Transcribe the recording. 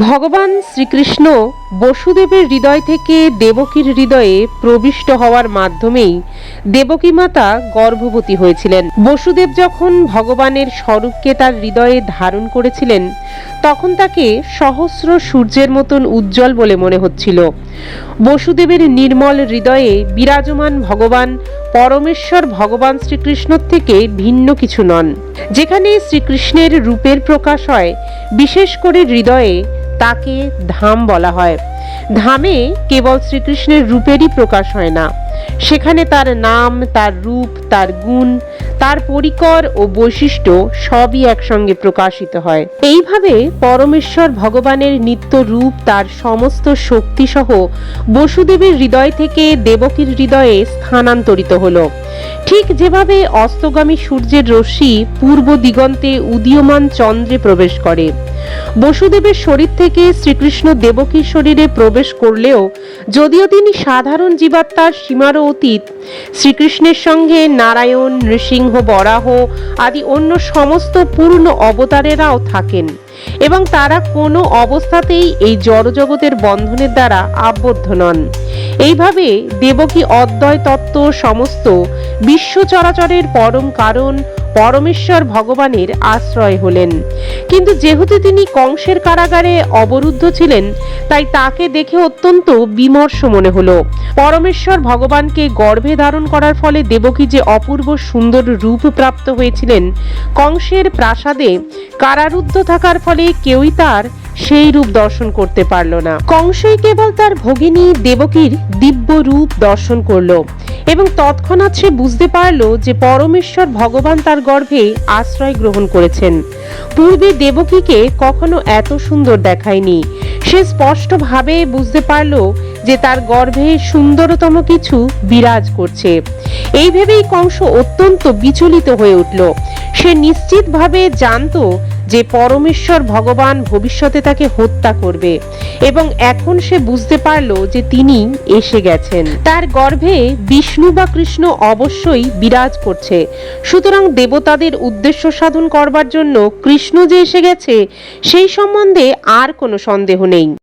ভগবান শ্রীকৃষ্ণ বসুদেবের হৃদয় থেকে দেবকীর হৃদয়ে প্রবিষ্ট হওয়ার মাধ্যমেই দেবকী মাতা গর্ভবতী হয়েছিলেন। বসুদেব যখন ভগবানের স্বরূপকে তার হৃদয়ে ধারণ করেছিলেন, তখন তাকে সহস্র সূর্যের মতন উজ্জ্বল বলে মনে হচ্ছিল। বসুদেবের নির্মল হৃদয়ে বিরাজমান ভগবান পরমেশ্বর ভগবান শ্রীকৃষ্ণর থেকে ভিন্ন কিছু নন। যেখানে শ্রীকৃষ্ণের রূপের প্রকাশ হয়, বিশেষ করে হৃদয়ে তাকে ধাম বলা হয়। ধামে কেবল শ্রীকৃষ্ণের রূপেরই প্রকাশ হয় না। সেখানে তার নাম, তার রূপ, তার গুণ, তার পরিকর ও বৈশিষ্ট্য সবই একসঙ্গে প্রকাশিত হয়। এইভাবে পরমেশ্বর ভগবানের নিত্য রূপ, তার সমস্ত শক্তি সহ বসুদেবের হৃদয় থেকে দেবকীর হৃদয়ে স্থানান্তরিত হলো। ঠিক যেভাবে অস্তগামী সূর্যের রশ্মি পূর্ব দিগন্তে উদীয়মান চন্দ্রে প্রবেশ করে। বসুদেবের শরীর থেকে শ্রীকৃষ্ণ দেবকীর শরীরে প্রবেশ করলেও যদিও তিনি সাধারণ জীবাত্মার সীমারও অতীত, শ্রীকৃষ্ণের সঙ্গে নারায়ণ, নৃসিংহ, বরাহ আদি অন্য সমস্ত পূর্ণ অবতারেরাও থাকেন এবং তারা কোনো অবস্থাতেই এই জড়জগতের বন্ধনের দ্বারা আবদ্ধ নন। এইভাবে দেবকী অদ্বয় তত্ত্ব সমস্ত বিশ্ব চরাচরের পরম কারণ পরমেশ্বর ভগবানের আশ্রয় হলেন। কিন্তু যেহেতু তিনি কংসের কারাগারে অবরুদ্ধ ছিলেন, তাই তাকে দেখে অত্যন্ত বিমর্ষ মনে হলো। পরমেশ্বর ভগবানকে গর্ভে ধারণ করার ফলে দেবকী যে অপূর্ব সুন্দর রূপ প্রাপ্ত হয়েছিলেন, কংসের প্রাসাদে কারারুদ্ধ থাকার ফলে কেউই তার সেই রূপ দর্শন করতে পারল না। কংসই কেবল তার ভগিনী দেবকীর দিব্য রূপ দর্শন করল। এবং তৎক্ষণাৎ সে বুঝতে পারল যে পরমেশ্বর ভগবান তার গর্ভে আশ্রয় গ্রহণ করেছেন। পূর্বে দেবকীকে কখনো এত সুন্দর দেখায়নি। সে স্পষ্টভাবে বুঝতে পারল যে তার গর্ভে সুন্দরতম কিছু বিরাজ করছে। এই ভেবেই কংস অত্যন্ত বিচলিত হয়ে উঠল। সে নিশ্চিতভাবে জানতো যে পরমেশ্বর ভগবান ভবিষ্যতে তাকে হত্যা করবে। এবং এখন সে বুঝতে পারল যে তিনি এসে গেছেন। তার গর্ভে বিষ্ণু বা কৃষ্ণ অবশ্যই বিরাজ করছে। সুতরাং দেবতাদের উদ্দেশ্য সাধন করবার জন্য কৃষ্ণ যে এসে গেছে, সেই সম্বন্ধে আর কোনো সন্দেহ নেই।